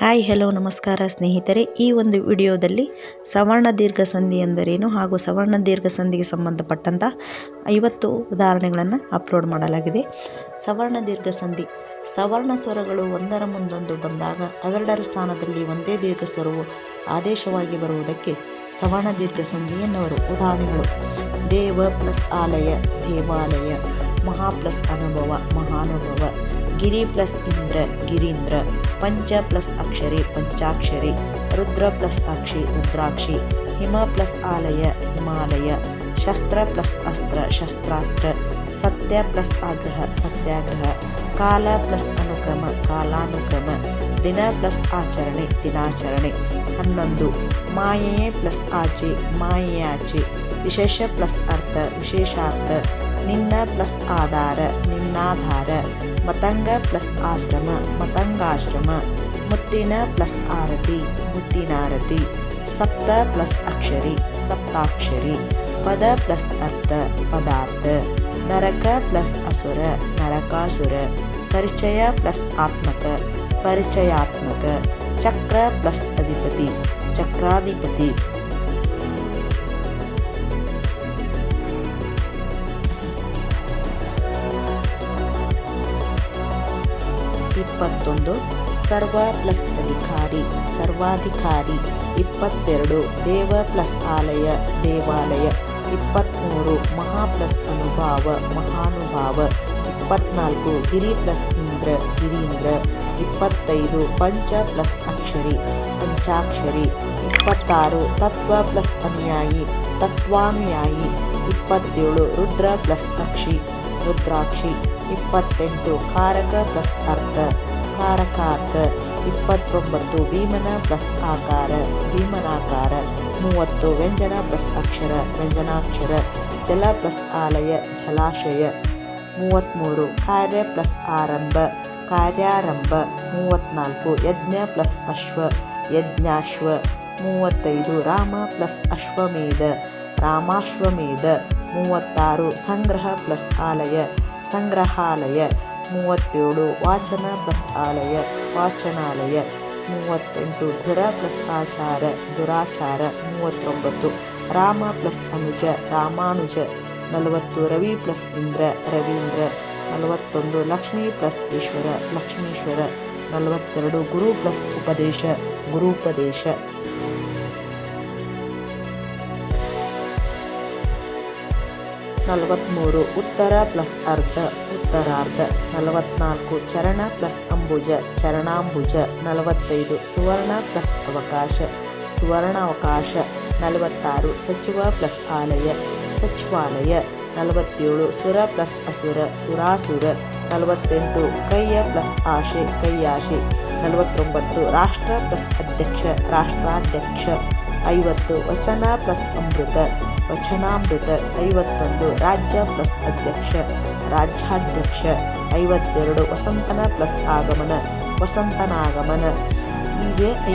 Hi, hello, ನಮಸ್ಕಾರ ಸ್ನೇಹಿತರೆ. ಈ ಒಂದು ವಿಡಿಯೋದಲ್ಲಿ ಸವರ್ಣ ದೀರ್ಘ ಸಂಧಿ ಎಂದರೇನು ಹಾಗೂ ಸವರ್ಣ ದೀರ್ಘ ಸಂಧಿಗೆ ಸಂಬಂಧಪಟ್ಟಂಥ ಐವತ್ತು ಉದಾಹರಣೆಗಳನ್ನು ಅಪ್ಲೋಡ್ ಮಾಡಲಾಗಿದೆ. ಸವರ್ಣ ದೀರ್ಘ ಸಂಧಿ. ಸವರ್ಣ ಸ್ವರಗಳು ಒಂದರ ಮುಂದೊಂದು ಬಂದಾಗ ಅವೆರಡರ ಸ್ಥಾನದಲ್ಲಿ ಒಂದೇ ದೀರ್ಘ ಸ್ವರವು ಆದೇಶವಾಗಿ ಬರುವುದಕ್ಕೆ ಸವರ್ಣ ದೀರ್ಘ ಸಂಧಿ ಎನ್ನುವರು. ಉದಾಹರಣೆಗಳು. ದೇವ ಪ್ಲಸ್ ಆಲಯ, ದೇವಾಲಯ, ಮಹಾ ಪ್ಲಸ್ ಅನುಭವ, ಮಹಾನುಭವ, ಗಿರಿ ಪ್ಲಸ್ ಇಂದ್ರ, ಗಿರೀಂದ್ರ ಪಂಚ ಪ್ಲಸ್ ಅಕ್ಷರಿ, ಪಂಚಾಕ್ಷರಿ, ರುದ್ರ ಪ್ಲಸ್ ಅಕ್ಷಿ, ರುದ್ರಾಕ್ಷಿ, ಹಿಮ ಪ್ಲಸ್ ಆಲಯ, ಹಿಮಾಲಯ, ಶಸ್ತ್ರ ಪ್ಲಸ್ ಅಸ್ತ್ರ, ಶಸ್ತ್ರಾಸ್ತ್ರ, ಸತ್ಯ ಪ್ಲಸ್ ಆಗ್ರಹ, ಸತ್ಯಾಗ್ರಹ, ಕಾಲ ಪ್ಲಸ್ ಅನುಕ್ರಮ, ಕಾಲಾನುಕ್ರಮ, ದಿನ ಪ್ಲಸ್ ಆಚರಣೆ, ದಿನಾಚರಣೆ. ಹನ್ನೊಂದು, ಮಾಯೆಯೇ ಪ್ಲಸ್ ಆಚೆ ಮಾಯೆಯಾಚೆ ವಿಶೇಷ ಪ್ಲಸ್ ಅರ್ಥ, ವಿಶೇಷಾರ್ಥ, ನಿನ್ನ ಪ್ಲಸ್ ಆಧಾರ, ನಿನ್ನಾಧಾರ ಮತಂಗ ಪ್ಲಸ್ ಆಶ್ರಮ ಮತಂಗಾಶ್ರಮ ಮುತ್ತಿನ ಪ್ಲಸ್ ಆರತಿ ಮುತ್ತಿನಾರತಿ ಸಪ್ತ ಪ್ಲಸ್ ಅಕ್ಷರಿ ಸಪ್ತಾಕ್ಷರಿ ಪದ ಪ್ಲಸ್ ಅರ್ಥ ಪದಾರ್ಥ ನರಕ ಪ್ಲಸ್ ಅಸುರ ನರಕಾಸುರ ಪರಿಚಯ ಪ್ಲಸ್ ಆತ್ಮಕ ಪರಿಚಯಾತ್ಮಕ ಚಕ್ರ ಪ್ಲಸ್ ಅಧಿಪತಿ ಚಕ್ರಾಧಿಪತಿ ಇಪ್ಪತ್ತೊಂದು, ಸರ್ವ ಪ್ಲಸ್ ಅಧಿಕಾರಿ, ಸರ್ವಾಧಿಕಾರಿ, ಇಪ್ಪತ್ತೆರಡು, ದೇವ ಪ್ಲಸ್ ಆಲಯ, ದೇವಾಲಯ ಇಪ್ಪತ್ತ್ಮೂರು ಮಹಾ ಪ್ಲಸ್ ಅನುಭಾವ, ಮಹಾನುಭಾವ, ಇಪ್ಪತ್ನಾಲ್ಕು, ಗಿರಿ ಪ್ಲಸ್ ಇಂದ್ರ, ಗಿರೀಂದ್ರ, ಇಪ್ಪತ್ತೈದು, ಪಂಚ ಪ್ಲಸ್ ಅಕ್ಷರಿ, ಪಂಚಾಕ್ಷರಿ, ಇಪ್ಪತ್ತಾರು, ತತ್ವ ಪ್ಲಸ್ ಅನುಯಾಯಿ, ತತ್ವಾನುಯಾಯಿ, ಇಪ್ಪತ್ತೇಳು, ರುದ್ರ ಪ್ಲಸ್ ಅಕ್ಷಿ, ರುದ್ರಾಕ್ಷಿ, ಇಪ್ಪತ್ತೆಂಟು, ಕಾರಕ ಪ್ಲಸ್ ಅರ್ಥ. ಇಪ್ಪತ್ತೊಂಬತ್ತು ಭೀಮನ ಪ್ಲಸ್ ಆಕಾರ, ಭೀಮನಾಕಾರ, ಮೂವತ್ತು ವ್ಯಂಜನ ಪ್ಲಸ್ ಅಕ್ಷರ, ವ್ಯಂಜನಾಕ್ಷರ, ಜಲ ಪ್ಲಸ್ ಆಲಯ, ಜಲಾಶಯ, ಮೂವತ್ತ್ಮೂರು ಕಾರ್ಯ ಪ್ಲಸ್ ಆರಂಭ, ಕಾರ್ಯಾರಂಭ, ಮೂವತ್ತ್ನಾಲ್ಕು ಯಜ್ಞ ಪ್ಲಸ್ ಅಶ್ವ, ಯಜ್ಞಾಶ್ವ, ಮೂವತ್ತೈದು ರಾಮ ಪ್ಲಸ್ ಅಶ್ವಮೇಧ, ರಾಮಾಶ್ವಮೇಧ, ಮೂವತ್ತಾರು ಸಂಗ್ರಹ ಪ್ಲಸ್ ಆಲಯ, ಸಂಗ್ರಹಾಲಯ ಮೂವತ್ತೇಳು ವಾಚನ ಪ್ಲಸ್ ಆಲಯ, ವಾಚನಾಲಯ ಮೂವತ್ತೆಂಟು ಧುರ ಪ್ಲಸ್ ಆಚಾರ, ದುರಾಚಾರ ಮೂವತ್ತೊಂಬತ್ತು ರಾಮ ಪ್ಲಸ್ ಅನುಜ, ರಾಮಾನುಜ, ನಲವತ್ತು, ರವಿ ಪ್ಲಸ್ ಇಂದ್ರ, ರವೀಂದ್ರ, ನಲವತ್ತೊಂದು, ಲಕ್ಷ್ಮೀ ಪ್ಲಸ್ ಈಶ್ವರ, ಲಕ್ಷ್ಮೀಶ್ವರ, ನಲವತ್ತೆರಡು, ಗುರು ಪ್ಲಸ್ ಉಪದೇಶ ಗುರುಪದೇಶ ನಲವತ್ತ್ಮೂರು ಉತ್ತರ ಪ್ಲಸ್ ಅರ್ಧ ಉತ್ತರಾರ್ಧ, ನಲವತ್ನಾಲ್ಕು, ಚರಣ ಪ್ಲಸ್ ಅಂಬುಜ, ಚರಣಾಂಬುಜ, ನಲವತ್ತೈದು, ಸುವರ್ಣ ಪ್ಲಸ್ ಅವಕಾಶ, ಸುವರ್ಣಾವಕಾಶ, ನಲವತ್ತಾರು, ಸಚಿವ ಪ್ಲಸ್ ಆಲಯ, ಸಚಿವಾಲಯ, ನಲವತ್ತೇಳು, ಸುರ ಪ್ಲಸ್ ಅಸುರ, ಸುರಾಸುರ, ನಲವತ್ತೆಂಟು, ಕೈಯ ಪ್ಲಸ್ ಆಶೆ, ಕೈಯಾಶೆ, ನಲವತ್ತೊಂಬತ್ತು, ರಾಷ್ಟ್ರ ಪ್ಲಸ್ ಅಧ್ಯಕ್ಷ, ರಾಷ್ಟ್ರಾಧ್ಯಕ್ಷ, ಐವತ್ತು, ವಚನ ಪ್ಲಸ್ ಅಮೃತ, ವಚನಾಮೃತ, ಐವತ್ತೊಂದು, ರಾಜ್ಯ ಪ್ಲಸ್ ಅಧ್ಯಕ್ಷ ರಾಜ್ಯಾಧ್ಯಕ್ಷ. ಐವತ್ತೆರಡು ವಸಂತನ ಪ್ಲಸ್ ಆಗಮನ ವಸಂತನಾಗಮನ. ಹೀಗೆ